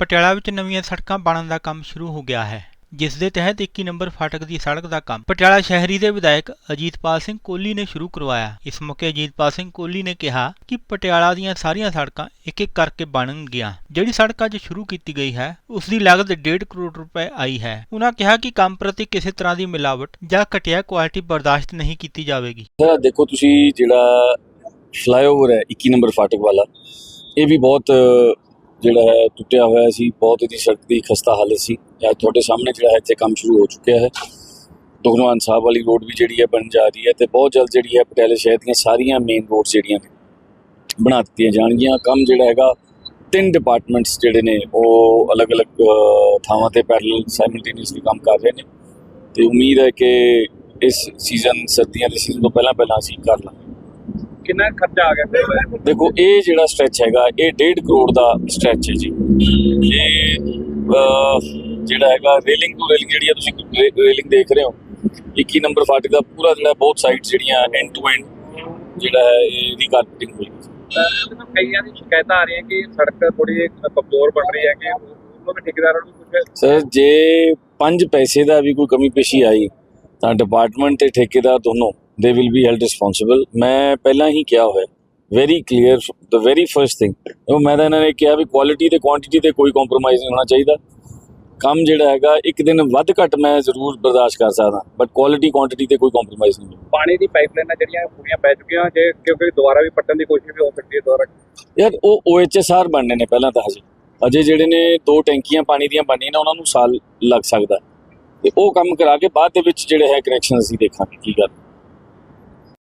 ਪਟਿਆਲਾ ਵਿੱਚ ਨਵੀਆਂ ਸੜਕਾਂ ਬਣਨ ਦਾ ਕੰਮ ਸ਼ੁਰੂ ਹੋ ਗਿਆ ਹੈ, ਜਿਸ ਦੇ ਤਹਿਤ 21 ਨੰਬਰ ਫਾਟਕ ਦੀ ਸੜਕ ਦਾ ਕੰਮ ਪਟਿਆਲਾ ਸ਼ਹਿਰੀ ਦੇ ਵਿਧਾਇਕ ਅਜੀਤਪਾਲ ਸਿੰਘ ਕੋਹਲੀ ਨੇ ਸ਼ੁਰੂ ਕਰਵਾਇਆ। ਇਸ ਮੌਕੇ ਅਜੀਤਪਾਲ ਸਿੰਘ ਕੋਹਲੀ ਨੇ ਕਿਹਾ ਕਿ ਪਟਿਆਲਾ ਦੀਆਂ ਸਾਰੀਆਂ ਸੜਕਾਂ ਇੱਕ ਇੱਕ ਕਰਕੇ ਬਣਨਗੀਆਂ ਜਿਹੜੀ ਸੜਕ ਅੱਜ ਸ਼ੁਰੂ ਕੀਤੀ ਗਈ ਹੈ, ਉਸ ਦੀ ਲਾਗਤ 1.5 ਕਰੋੜ ਰੁਪਏ ਆਈ ਹੈ। ਉਹਨਾਂ ਕਿਹਾ ਕਿ ਕੰਮ ਪ੍ਰਤੀ ਕਿਸੇ ਤਰ੍ਹਾਂ ਦੀ ਮਿਲਾਵਟ ਜਾਂ ਘਟੀਆ ਕੁਆਲਿਟੀ ਬਰਦਾਸ਼ਤ ਨਹੀਂ ਕੀਤੀ ਜਾਵੇਗੀ। ਸਰ ਦੇਖੋ ਤੁਸੀਂ ਜਿਹੜਾ ਫਲਾਈਓਵਰ ਹੈ 21 ਨੰਬਰ ਫਾਟਕ ਵਾਲਾ, ਇਹ ਵੀ ਬਹੁਤ ਜਿਹੜਾ ਹੈ, ਟੁੱਟਿਆ ਹੋਇਆ ਸੀ, ਬਹੁਤ ਇਹਦੀ ਸੜਕ ਦੀ ਖਸਤਾ ਹਾਲਤ ਸੀ। ਅੱਜ ਤੁਹਾਡੇ ਸਾਹਮਣੇ ਜਿਹੜਾ ਹੈ, ਇੱਥੇ ਕੰਮ ਸ਼ੁਰੂ ਹੋ ਚੁੱਕਿਆ ਹੈ। ਦੁਗਨਵਾਨ ਸਾਹਿਬ ਵਾਲੀ ਰੋਡ ਵੀ ਜਿਹੜੀ ਹੈ, ਬਣ ਜਾ ਰਹੀ ਹੈ ਤੇ ਬਹੁਤ ਜਲਦ ਜਿਹੜੀ ਹੈ, ਪਟਿਆਲੇ ਸ਼ਹਿਰ ਦੀਆਂ ਸਾਰੀਆਂ ਮੇਨ ਰੋਡਸ ਜਿਹੜੀਆਂ ਨੇ, ਬਣਾ ਦਿੱਤੀਆਂ ਜਾਣਗੀਆਂ। ਕੰਮ ਜਿਹੜਾ ਹੈਗਾ, ਤਿੰਨ ਡਿਪਾਰਟਮੈਂਟਸ ਜਿਹੜੇ ਨੇ, ਉਹ ਅਲੱਗ-ਅਲੱਗ ਥਾਵਾਂ ਤੇ ਪੈਰਲਲ ਸਾਈਮਲਟੇਨੀਅਸਲੀ ਕੰਮ ਕਰ ਰਹੇ ਨੇ। ਤੇ ਉਮੀਦ ਹੈ ਕਿ ਇਸ ਸੀਜ਼ਨ ਸਰਦੀਆਂ ਦੇ ਸੀਜ਼ਨ ਤੋਂ ਪਹਿਲਾਂ ਪਹਿਲਾਂ ਅਸੀਂ ਕਰ ਲਾਂਗੇ। ਕਿੰਨਾ ਖਰਚਾ ਆ ਗਿਆ ਦੇਖੋ ਇਹ ਜਿਹੜਾ ਸਟ੍ਰੈਚ ਹੈਗਾ ਇਹ 1.5 ਕਰੋੜ ਦਾ ਸਟ੍ਰੈਚ ਹੈ ਜੀ। ਇਹ ਜਿਹੜਾ ਹੈਗਾ ਰੇਲਿੰਗ ਤੋਂ ਰੇਲਿੰਗ ਜਿਹੜੀ ਹੈ ਤੁਸੀਂ ਰੇਲਿੰਗ ਦੇਖ ਰਹੇ ਹੋ 21 ਨੰਬਰ ਫਾਟਕ ਦਾ ਪੂਰਾ ਜਿਹੜਾ ਬਹੁਤ ਸਾਈਡ ਜਿਹੜੀਆਂ ਐਂਡ ਟੂ ਐਂਡ ਜਿਹੜਾ ਹੈ ਇਹਦੀ ਕਾਰਪੇਟਿੰਗ ਹੋਈ ਕਈਆਂ ਦੀ ਸ਼ਿਕਾਇਤਾਂ ਆ ਰਹੀਆਂ ਕਿ ਸੜਕ ਥੋੜੀ ਕਮਜ਼ੋਰ ਬਣ ਰਹੀ ਹੈ ਕਿ ਉਹਨਾਂ ਦੇ ਠੇਕੇਦਾਰਾਂ ਨੂੰ ਕੁਝ ਸਰ ਜੇ ਪੰਜ ਪੈਸੇ ਦਾ ਵੀ ਕੋਈ ਕਮੀ ਪੇਸ਼ੀ ਆਈ ਤਾਂ ਡਿਪਾਰਟਮੈਂਟ ਤੇ ਠੇਕੇਦਾਰ ਦੋਨੋਂ they will be held responsible ਮੈਂ ਪਹਿਲਾਂ ਹੀ ਕਿਹਾ ਹੋਇਆ very clear the very first thing ਉਹ ਮੈਂ ਤਾਂ ਇਹਨਾਂ ਨੇ ਕਿਹਾ ਵੀ ਕੁਆਲਿਟੀ ਤੇ ਕੁਆਂਟੀਟੀ ਤੇ ਕੋਈ ਕੰਪਰੋਮਾਈਜ਼ ਨਹੀਂ ਹੋਣਾ ਚਾਹੀਦਾ। ਕੰਮ ਜਿਹੜਾ ਹੈਗਾ ਇੱਕ ਦਿਨ ਵੱਧ ਘੱਟ ਮੈਂ ਜ਼ਰੂਰ ਬਰਦਾਸ਼ਤ ਕਰ ਸਕਦਾ ਬਟ ਕੁਆਲਿਟੀ ਕੁਆਂਟੀਟੀ ਤੇ ਕੋਈ ਕੰਪਰੋਮਾਈਜ਼ ਨਹੀਂ ਪਾਣੀ ਦੀ ਪਾਈਪਲਾਈਨਾਂ ਜਿਹੜੀਆਂ ਪੂਰੀਆਂ ਪੈ ਚੁੱਕੀਆਂ ਜੇ ਕਿਉਂਕਿ ਦੁਬਾਰਾ ਵੀ ਪੱਟਣ ਦੀ ਕੋਸ਼ਿਸ਼ ਵੀ ਹੋ ਸਕਦੀ ਹੈ ਦੁਬਾਰਾ। ਯਾਰ ਉਹ OHSR ਬਣਨੇ ਨੇ ਪਹਿਲਾਂ ਤਾਂ ਹਜੇ। ਅਜੇ ਜਿਹੜੇ ਨੇ ਦੋ ਟੈਂਕੀਆਂ ਪਾਣੀ ਦੀਆਂ ਬਣਨੀਆਂ ਨੇ ਉਹਨਾਂ ਨੂੰ ਸਾਲ ਲੱਗ ਸਕਦਾ। ਤੇ ਉਹ ਕੰਮ ਕਰਾ ਕੇ ਬਾਅਦ ਦੇ ਵਿੱਚ ਜਿਹੜੇ ਹੈ ਕਨੈਕਸ਼ਨ ਅਸੀਂ ਦੇਖਾਂਗੇ ਕੀ ਗੱਲ।